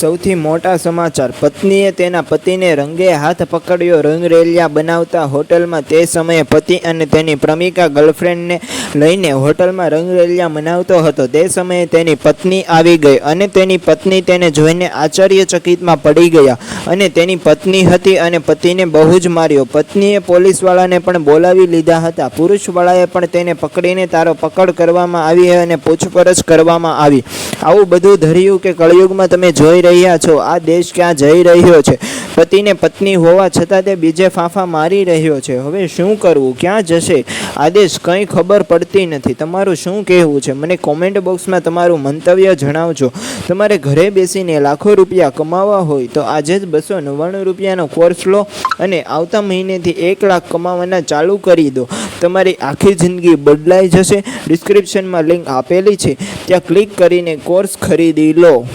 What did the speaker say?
સૌથી મોટા સમાચાર. પત્નીએ તેના પતિને રંગે હાથ પકડ્યો, રંગરેલિયા બનાવતા હોટલમાં તે સમયે પતિ અને તેની પ્રેમિકા ગર્લફ્રેન્ડને લઈને હોટલમાં રંગરેલિયા મનાવતો હતો. તે સમયે તેની પત્ની આવી ગઈ અને તેની પત્ની તેને જોઈને આશ્ચર્યચકિતમાં પડી ગયા અને તેની પત્ની હતી અને પતિને બહુ જ માર્યો. પત્નીએ પોલીસવાળાને પણ બોલાવી લીધા હતા. પુરુષવાળાએ પણ તેને પકડીને તારો પકડ કરવામાં આવી અને પૂછપરછ કરવામાં આવી. આવું બધું ધર્યું કે કળયુગમાં તમે જોઈ રહ્યા છો. આ દેશ ક્યાં જઈ રહ્યો છે? પતિને પત્ની હોવા છતાં તે બીજે ફાંફા મારી રહ્યો છે. હવે શું કરવું? ક્યાં જશે? આ દેશ કંઈ ખબર પડતી નથી. તમારું શું કહેવું છે? મને કોમેન્ટ બોક્સમાં તમારું મંતવ્ય જણાવજો. તમારે ઘરે બેસીને લાખો રૂપિયા કમાવા હોય તો આજે જ બસો નવ્વાણું રૂપિયાનો કોર્સ લો અને આવતા મહિનેથી એક લાખ કમાવાના ચાલુ કરી દો. તમારી આખી જિંદગી બદલાઈ જશે. ડિસ્ક્રિપ્શનમાં લિંક આપેલી છે. ત્યાં ક્લિક કરીને કોર્સ ખરીદી લો.